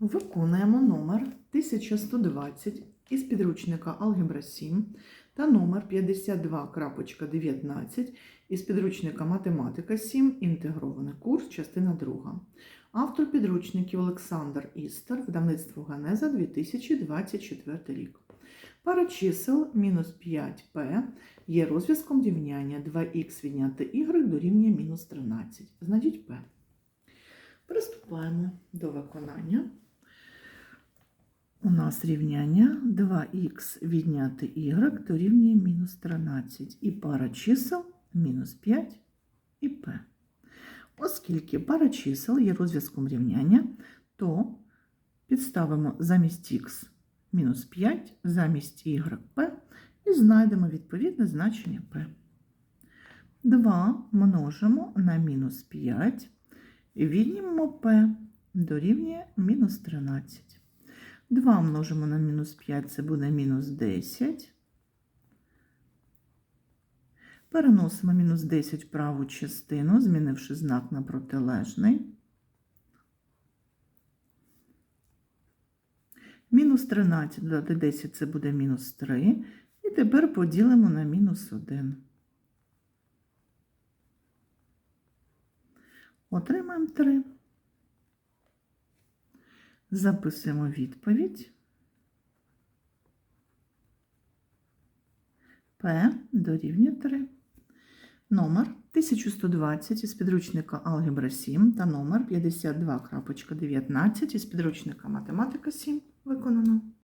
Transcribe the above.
Виконуємо номер 1120 із підручника Алгебра 7 та номер 52.19 із підручника Математика 7. Інтегрований курс, частина 2. Автор підручників Олександр Істер, видавництво Ганеза 2024 рік. Пара чисел мінус 5p є розв'язком рівняння 2х відняти y дорівнює мінус 13. Знайдіть p. Приступаємо до виконання. У нас рівняння 2х відняти y дорівнює мінус 13 і пара чисел мінус 5 і p. Оскільки пара чисел є розв'язком рівняння, то підставимо замість х мінус 5, замість y p і знайдемо відповідне значення p. 2 множимо на мінус 5 і віднімемо p дорівнює мінус 13. 2 множимо на мінус 5, це буде мінус 10. Переносимо мінус 10 в праву частину, змінивши знак на протилежний. Мінус 13 додати 10 це буде мінус 3. І тепер поділимо на мінус 1. Отримаємо 3. Записуємо відповідь. П дорівнює 3. Номер 1120 із підручника Алгебра 7 та номер 52.19 із підручника Математика 7 виконано.